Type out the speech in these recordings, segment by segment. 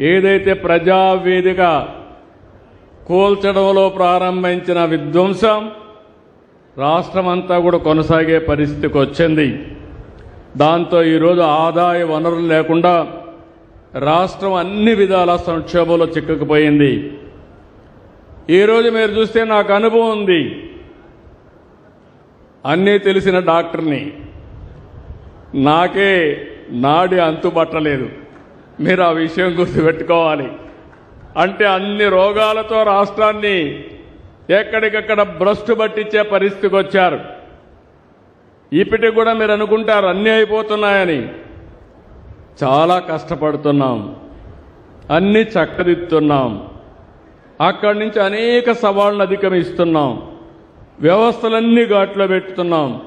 ఏదైతే ప్రజావేదిక కూల్చడంలో ప్రారంభించిన విధ్వంసం రాష్ట్రమంతా కూడా కొనసాగే పరిస్థితికి వచ్చింది. దాంతో ఈరోజు ఆదాయ వనరులు లేకుండా రాష్ట్రం అన్ని విధాల సంక్షోభంలో చిక్కుకుపోయింది. ఈరోజు మీరు చూస్తే నాకు అనుభవం ఉంది. అన్నీ తెలిసిన డాక్టర్ని. నాకే నాడి అంతుబట్టలేదు. మీరు ఆ విషయం గుర్తుపెట్టుకోవాలి. అంటే అన్ని రోగాలతో రాష్ట్రాన్ని ఎక్కడికక్కడ భ్రష్టు పట్టించే పరిస్థితికి వచ్చారు. ఇప్పటికి కూడా మీరు అనుకుంటారు అన్నీ అయిపోతున్నాయని. చాలా కష్టపడుతున్నాం. అన్నీ చక్కదిద్దుతున్నాం. అక్కడి నుంచి అనేక సవాళ్ళను అధిగమిస్తున్నాం. వ్యవస్థలన్నీ ఘాట్లో పెట్టుతున్నాం.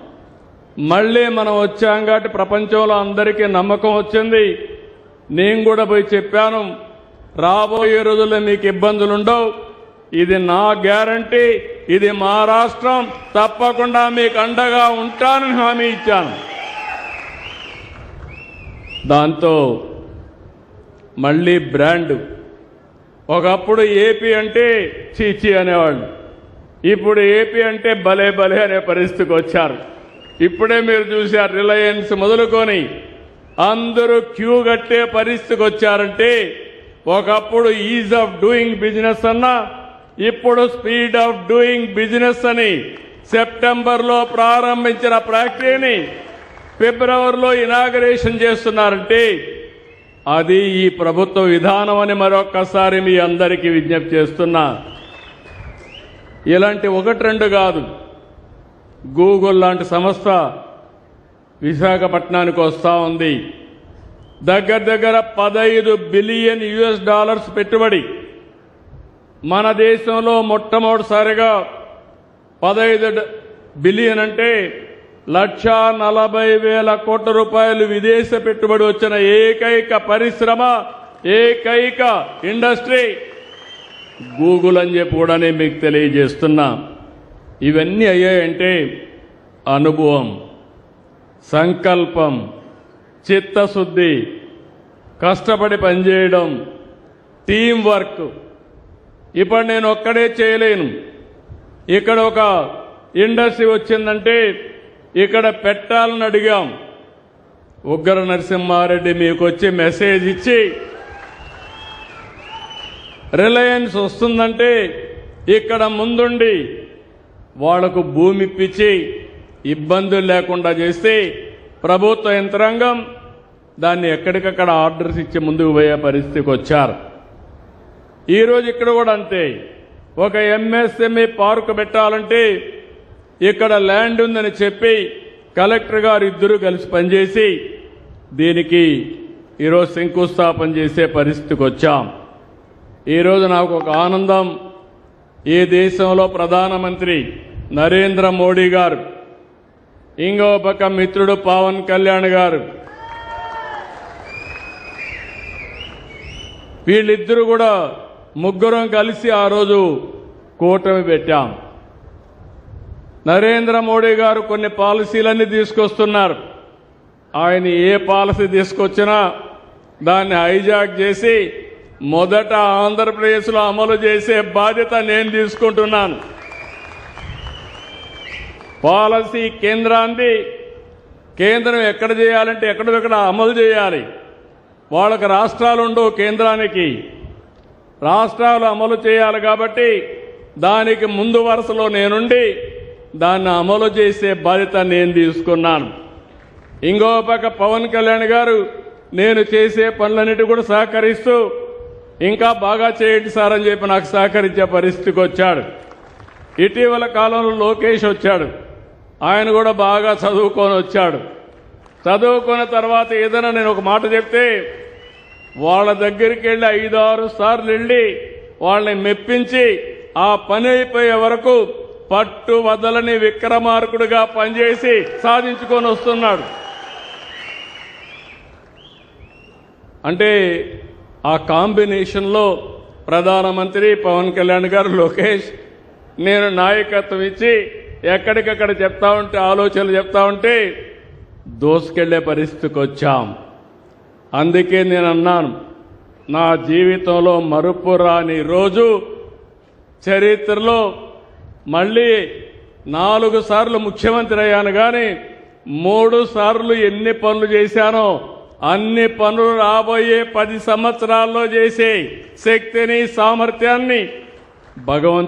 మళ్ళీ మనం వచ్చాం కాబట్టి ప్రపంచంలో అందరికీ నమ్మకం వచ్చింది. నేను కూడా పోయి చెప్పాను రాబోయే రోజుల్లో మీకు ఇబ్బందులు ఉండవు. ఇది నా గ్యారంటీ ఇది మా రాష్ట్రం. తప్పకుండా మీకు అండగా ఉంటానని హామీ ఇచ్చాను. దాంతో మళ్ళీ బ్రాండ్. ఒకప్పుడు ఏపీ అంటే చీచి అనేవాళ్ళు. ఇప్పుడు ఏపీ అంటే భలే భలే అనే పరిస్థితికి వచ్చారు. ఇప్పుడే మీరు చూశారు రిలయన్స్ మొదలుకొని అందరూ క్యూ కట్టే పరిస్థితికి వచ్చారంటే ఒకప్పుడు ఈజ్ ఆఫ్ డూయింగ్ బిజినెస్ అన్నా ఇప్పుడు స్పీడ్ ఆఫ్ డూయింగ్ బిజినెస్ అని సెప్టెంబర్లో ప్రారంభించిన ఫ్యాక్టరీని ఫిబ్రవరిలో ఇనాగరేషన్ చేస్తున్నారంటే అది ఈ ప్రభుత్వ విధానం అని మరొక్కసారి మీ అందరికీ విజ్ఞప్తి చేస్తున్నా. ఇలాంటి ఒకటి రెండు కాదు. గూగుల్ లాంటి సంస్థ విశాఖపట్నానికి వస్తూ ఉంది. దగ్గర దగ్గర పదహైదు బిలియన్ యుఎస్ డాలర్స్ పెట్టుబడి. మన దేశంలో మొట్టమొదటిసారిగా పదహైదు డ- బిలియన్ అంటే లక్ష నలభై వేల కోట్ల రూపాయలు విదేశ పెట్టుబడి వచ్చిన ఏకైక పరిశ్రమ ఏకైక ఇండస్ట్రీ. గూగుల్ అని చెప్పి కూడా నేను మీకు తెలియజేస్తున్నా. ఇవన్నీ అయ్యాయంటే అనుభవం. సంకల్పం చిత్తశుద్ధి కష్టపడి పనిచేయడం టీం వర్క్ ఇప్పుడు నేను ఒక్కడే చేయలేను. ఇక్కడ ఒక ఇండస్ట్రీ వచ్చిందంటే ఇక్కడ పెట్టాలని అడిగాం. ఉగ్ర నరసింహారెడ్డి మీకు వచ్చి మెసేజ్ ఇచ్చి రిలయన్స్ వస్తుందంటే ఇక్కడ ముందుండి వాళ్ళకు భూమి ఇప్పించి ఇబ్బందులు లేకుండా చేస్తే ప్రభుత్వ యంత్రాంగం దాన్ని ఎక్కడికక్కడ ఆర్డర్స్ ఇచ్చి ముందుకు పోయే పరిస్థితికి వచ్చారు. ఈరోజు ఇక్కడ కూడా అంతే. ఒక ఎంఎస్ఎంఈ పార్క్ పెట్టాలంటే ఇక్కడ ల్యాండ్ ఉందని చెప్పి కలెక్టర్ గారు ఇద్దరు కలిసి పనిచేసి దీనికి ఈరోజు శంకుస్థాపన చేసే పరిస్థితికి వచ్చాం. ఈరోజు నాకు ఒక ఆనందం. ఈ దేశంలో ప్రధానమంత్రి నరేంద్ర మోడీ గారు ఇంకో పక్క మిత్రుడు పవన్ కళ్యాణ్ గారు. వీళ్ళిద్దరూ కూడా ముగ్గురం కలిసి ఆ రోజు కూటమి పెట్టాం. నరేంద్ర మోడీ గారు కొన్ని పాలసీలన్నీ తీసుకొస్తున్నారు. ఆయన ఏ పాలసీ తీసుకొచ్చినా దాన్ని హైజాక్ చేసి మొదట ఆంధ్రప్రదేశ్లో అమలు చేసే బాధ్యత నేను తీసుకుంటున్నాను. పాలసీ కేంద్రాన్ని కేంద్రం ఎక్కడ చేయాలంటే ఎక్కడెక్కడ అమలు చేయాలి. వాళ్ళకి రాష్ట్రాలు ఉండవు కేంద్రానికి. రాష్ట్రాలు అమలు చేయాలి కాబట్టి దానికి ముందు వరుసలో నేనుండి దాన్ని అమలు చేసే బాధ్యత నేను తీసుకున్నాను. ఇంకో పక్క పవన్ కళ్యాణ్ గారు నేను చేసే పనులన్నిటి కూడా సహకరిస్తూ ఇంకా బాగా చేయండి సార్ అని చెప్పి నాకు సహకరించే పరిస్థితికి వచ్చాడు. ఇటీవల కాలంలో లోకేష్ వచ్చాడు. ఆయన కూడా బాగా చదువుకొని వచ్చాడు. చదువుకున్న తర్వాత ఏదైనా నేను ఒక మాట చెప్తే వాళ్ళ దగ్గరికి వెళ్ళి ఐదు ఆరు సార్లు వెళ్ళి వాళ్ళని మెప్పించి ఆ పని అయిపోయే వరకు పట్టు వదలని విక్రమార్కుడుగా పనిచేసి సాధించుకొని వస్తున్నాడు. అంటే ఆ కాంబినేషన్లో ప్రధానమంత్రి పవన్ కళ్యాణ్ గారు లోకేష్ నేను నాయకత్వం ఇచ్చి ఎక్కడికక్కడ చెప్తా ఉంటే ఆలోచనలు చెప్తా ఉంటే దోసుకెళ్ళే పరిస్థితికి వచ్చాం. అందుకే నేను అన్నాను నా జీవితంలో మరుపురాని రోజు చరిత్రలో మళ్ళీ నాలుగు సార్లు ముఖ్యమంత్రి అయ్యాను కానీ మూడు సార్లు ఎన్ని పనులు చేశానో అన్ని పనులు రాబోయే పది సంవత్సరాల్లో చేసే శక్తిని సామర్థ్యాన్ని భగవంతు